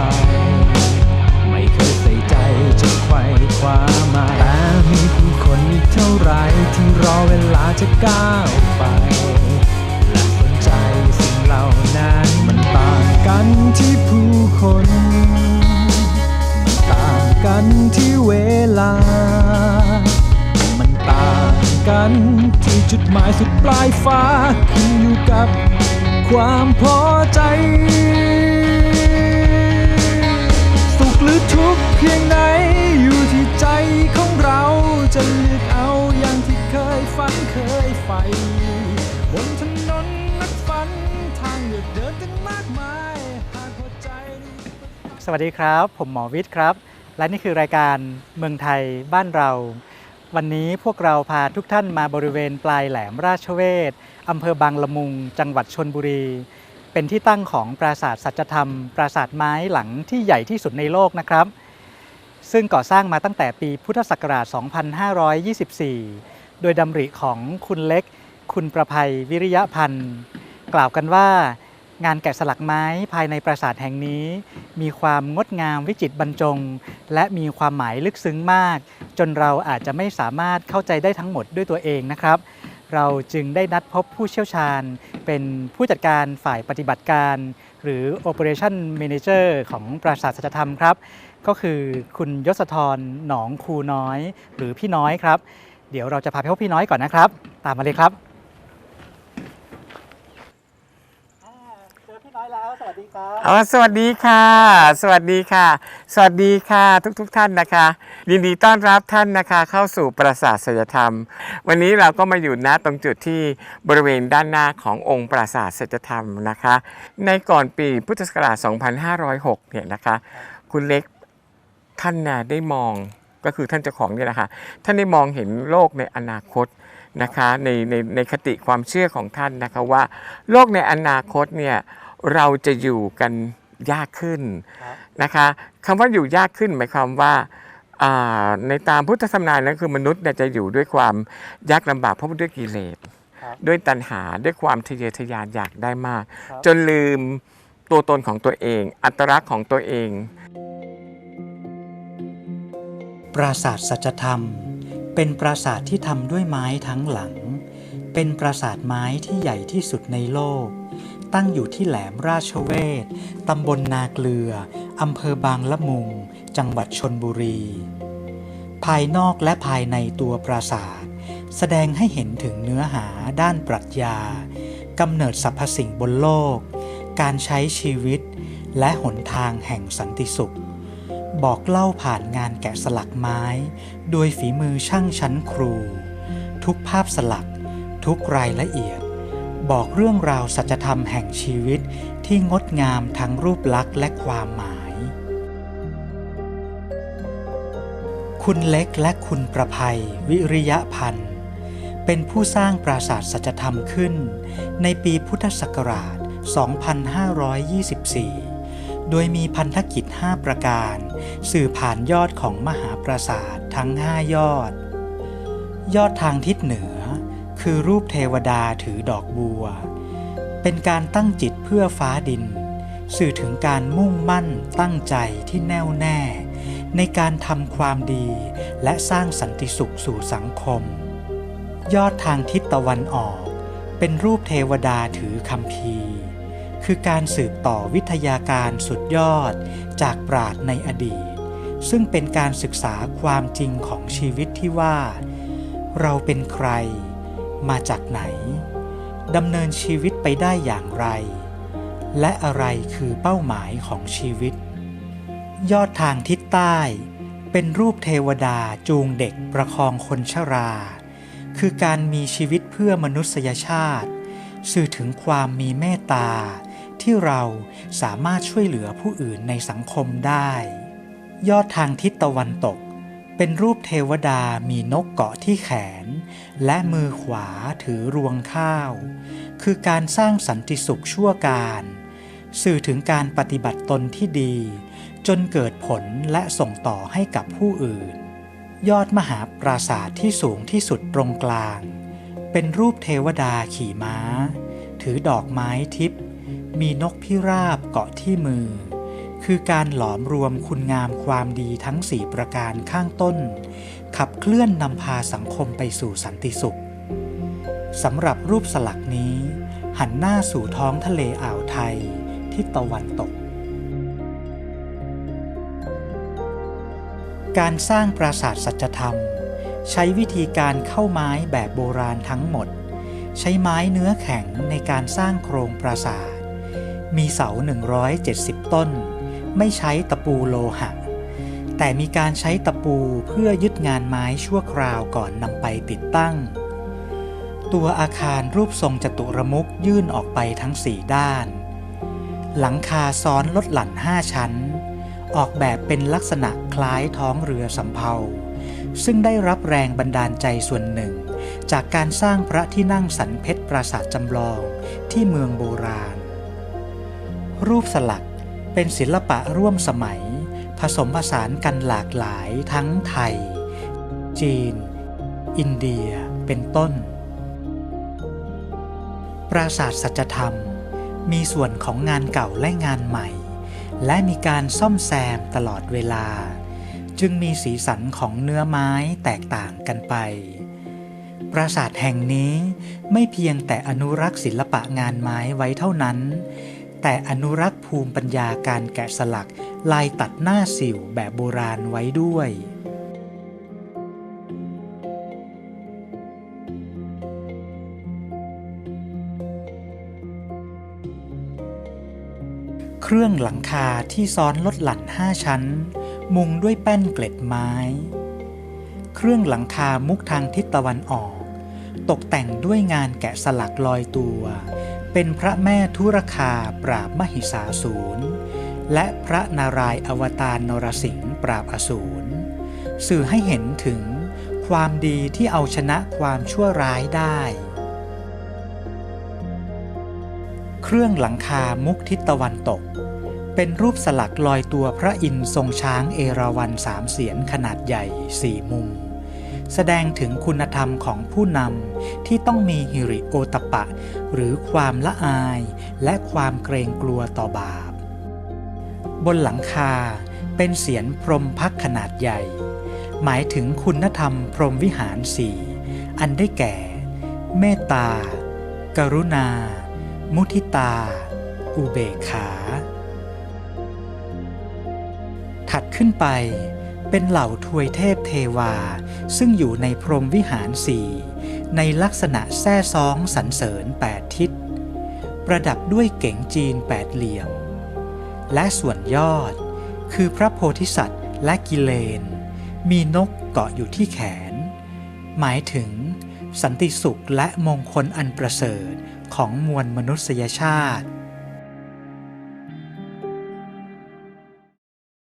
ไป ไม่เคยใส่ใจจะไขว่คว้ามาแต่มีผู้คนอีกเท่าไรที่รอเวลาจะก้าวไป และสนใจสิ่งเหล่านั้นมันต่างกันที่ผู้คนมันต่างกันที่เวลา มันต่างกันที่จุดหมายสุดปลายฟ้าขึ้นอยู่กับความพอใจ ทุกเพียงไหนอยู่ที่ใจของเราจะเลือกเอาอย่างที่เคยฝันเคยใฝ่บนถนนนักฝันทางเลือกเดินกันมากมายหากหัวใจสวัสดีครับ ผมหมอวิทย์ครับ และนี่คือรายการเมืองไทยบ้านเรา วันนี้พวกเราพาทุกท่านมาบริเวณปลายแหลมราชเวศอำเภอบางละมุง จังหวัดชนบุรี เป็นที่ตั้งของปราสาทสัจธรรม ปราสาทไม้หลังที่ใหญ่ที่สุดในโลกนะครับ ซึ่งก่อสร้างมาตั้งแต่ปีพุทธศักราช 2524 โดยดำริของคุณเล็ก คุณประภัยวิริยะพันธ์ กล่าวกันว่างานแกะสลักไม้ภายในปราสาทแห่งนี้ มีความงดงามวิจิตรบรรจง และมีความหมายลึกซึ้งมาก จนเราอาจจะไม่สามารถเข้าใจได้ทั้งหมดด้วยตัวเองนะครับ เราจึงได้นัดพบผู้เชี่ยวชาญ เป็นผู้จัดการฝ่ายปฏิบัติการ หรือ Operation Manager ของปราสาทสัจธรรมครับ ก็คือคุณยศธรหนองคูน้อย หรือพี่น้อยครับ เดี๋ยวเราจะพาไปพบพี่น้อยก่อนนะครับ ตามมาเลยครับเจอพี่น้อยแล้ว สวัสดีครับ อ๋อสวัสดีค่ะ สวัสดีค่ะ สวัสดีค่ะทุกๆทท่านนะคะยินดีต้อนรับท่านนะคะเข้าสู่ปราสาทสัจธรรม วันนี้เราก็มาอยู่ณตรงจุดที่บริเวณด้านหน้าขององค์ปราสาทสัจธรรมนะคะ ในก่อนปีพุทธศักราช 2506 เนี่ยนะคะ คุณเล็กท่านน่ะได้มองก็คือท่านเจ้าของเนี่ยนะคะท่านได้มองเห็นโลกในอนาคตนะคะในในในคติความเชื่อของท่านนะคะว่า โลกในอนาคตเนี่ย เราจะอยู่กันยากขึ้นครับนะคะคำว่าอยู่ยากขึ้นหมายความว่าอ่าในตามพุทธธรรมนายนั้นคือมนุษย์เนี่ยจะอยู่ด้วยความยากลำบากเพราะด้วยกิเลสครับด้วยตัณหาด้วยความทะเยอทะยานอยากได้มากครับจนลืมตัวตนของตัวเอง อัตลักษณ์ของตัวเอง ปราสาทสัจธรรม เป็นปราสาทที่ทำด้วยไม้ทั้งหลัง เป็นปราสาทไม้ที่ใหญ่ที่สุดในโลก ตั้งอยู่ที่แหลมราชเวศตำบลนาเกลือ อำเภอบางละมุง จังหวัดชนบุรี ภายนอกและภายในตัวปราสาท แสดงให้เห็นถึงเนื้อหาด้านปรัชญากำเนิดสรรพสิ่งบนโลก การใช้ชีวิต และหนทางแห่งสันติสุข บอกเล่าผ่านงานแกะสลักไม้ โดยฝีมือช่างชั้นครู ทุกภาพสลัก ทุกรายละเอียด บอกเรื่องราวสัจธรรมแห่งชีวิตที่งดงามทั้งรูปลักษณ์และความหมาย คุณเล็กและคุณประภัย วิริยะพันธ์เป็นผู้สร้างปราสาทสัจธรรมขึ้น ในปีพุทธศักราช 2524 โดยมีพันธกิจ 5 ประการ สื่อผ่านยอดของมหาปราสาททั้ง 5 ยอด ยอดทางทิศเหนือ คือรูปเทวดาถือดอกบัว เป็นการตั้งจิตเพื่อฟ้าดิน สื่อถึงการมุ่งมั่นตั้งใจที่แน่วแน่ ในการทำความดีและสร้างสันติสุขสู่สังคม ยอดทางทิศตะวันออก เป็นรูปเทวดาถือคำพีคือการสืบต่อวิทยาการสุดยอดจากปราดในอดีต ซึ่งเป็นการศึกษาความจริงของชีวิตที่ว่า เราเป็นใคร มาจากไหนดำเนินชีวิตไปได้อย่างไร และอะไรคือเป้าหมายของชีวิต ยอดทางทิศใต้ เป็นรูปเทวดาจูงเด็กประคองคนชรา คือการมีชีวิตเพื่อมนุษยชาติ สื่อถึงความมีเมตตา ที่เราสามารถช่วยเหลือผู้อื่นในสังคมได้ ยอดทางทิศตะวันตก เป็นรูปเทวดามีนกเกาะที่แขน และมือขวาถือรวงข้าว คือการสร้างสันติสุขชั่วการ สื่อถึงการปฏิบัติตนที่ดี จนเกิดผลและส่งต่อให้กับผู้อื่น ยอดมหาปราสาทที่สูงที่สุดตรงกลาง เป็นรูปเทวดาขี่ม้า ถือดอกไม้ทิพย์มีนกพิราบเกาะที่มือ คือการหลอมรวมคุณงามความดีทั้งสี่ประการข้างต้น ขับเคลื่อนนำพาสังคมไปสู่สันติสุขสำหรับรูปสลักนี้ หันหน้าสู่ท้องทะเลอ่าวไทยทิศตะวันตก การสร้างปราสาทสัจธรรม ใช้วิธีการเข้าไม้แบบโบราณทั้งหมด ใช้ไม้เนื้อแข็งในการสร้างโครงปราสาท มีเสา 170 ต้น ไม่ใช้ตะปูโลหะ แต่มีการใช้ตะปูเพื่อยึดงานไม้ชั่วคราวก่อนนำไปติดตั้ง ตัวอาคารรูปทรงจตุรมุขยื่นออกไปทั้งสี่ด้าน หลังคาซ้อนลดหลั่นห้าชั้น ออกแบบเป็นลักษณะคล้ายท้องเรือสำเภาซึ่งได้รับแรงบันดาลใจส่วนหนึ่ง จากการสร้างพระที่นั่งสันเพชรปราสาทจำลองที่เมืองโบราณ รูปสลัก เป็นศิลปะร่วมสมัย ผสมผสานกันหลากหลายทั้งไทย จีน อินเดียเป็นต้น ปราสาทสัจธรรม มีส่วนของงานเก่าและงานใหม่ และมีการซ่อมแซมตลอดเวลา จึงมีสีสันของเนื้อไม้แตกต่างกันไปปราสาทแห่งนี้ไม่เพียงแต่อนุรักษ์ศิลปะงานไม้ไว้เท่านั้น แต่อนุรักษ์ภูมิปัญญาการแกะสลักลายตัดหน้าสิวแบบโบราณไว้ด้วย เครื่องหลังคาที่ซ้อนลดหลั่นห้าชั้น มุงด้วยแป้นเกล็ดไม้ เครื่องหลังคามุกทางทิศตะวันออก ตกแต่งด้วยงานแกะสลักลอยตัว เป็นพระแม่ทุรคาปราบมหิสาสูร และพระนารายณ์อวตารนรสิงห์ปราบอสูร สื่อให้เห็นถึงความดีที่เอาชนะความชั่วร้ายได้ เครื่องหลังคามุกทิศตะวันตก เป็นรูปสลักลอยตัวพระอินทร์ทรงช้างเอราวัณสามเสียนขนาดใหญ่สี่มุม แสดงถึงคุณธรรมของผู้นำที่ต้องมีฮิริโอตปะ หรือความละอายและความเกรงกลัวต่อบาป บนหลังคาเป็นเสียนพรมพักขนาดใหญ่ หมายถึงคุณธรรมพรหมวิหารสี่อันได้แก่ เมตตา กรุณา มุทิตา อุเบกขา ถัดขึ้นไป เป็นเหล่าทวยเทพเทวา ซึ่งอยู่ในพรหมวิหารสี่ในลักษณะแท้ซ้องสรรเสริญแปดทิศ ประดับด้วยเก๋งจีนแปดเหลี่ยม และส่วนยอด คือพระโพธิสัตว์และกิเลน มีนกเกาะอยู่ที่แขน หมายถึง สันติสุขและมงคลอันประเสริฐของมวลมนุษยชาติ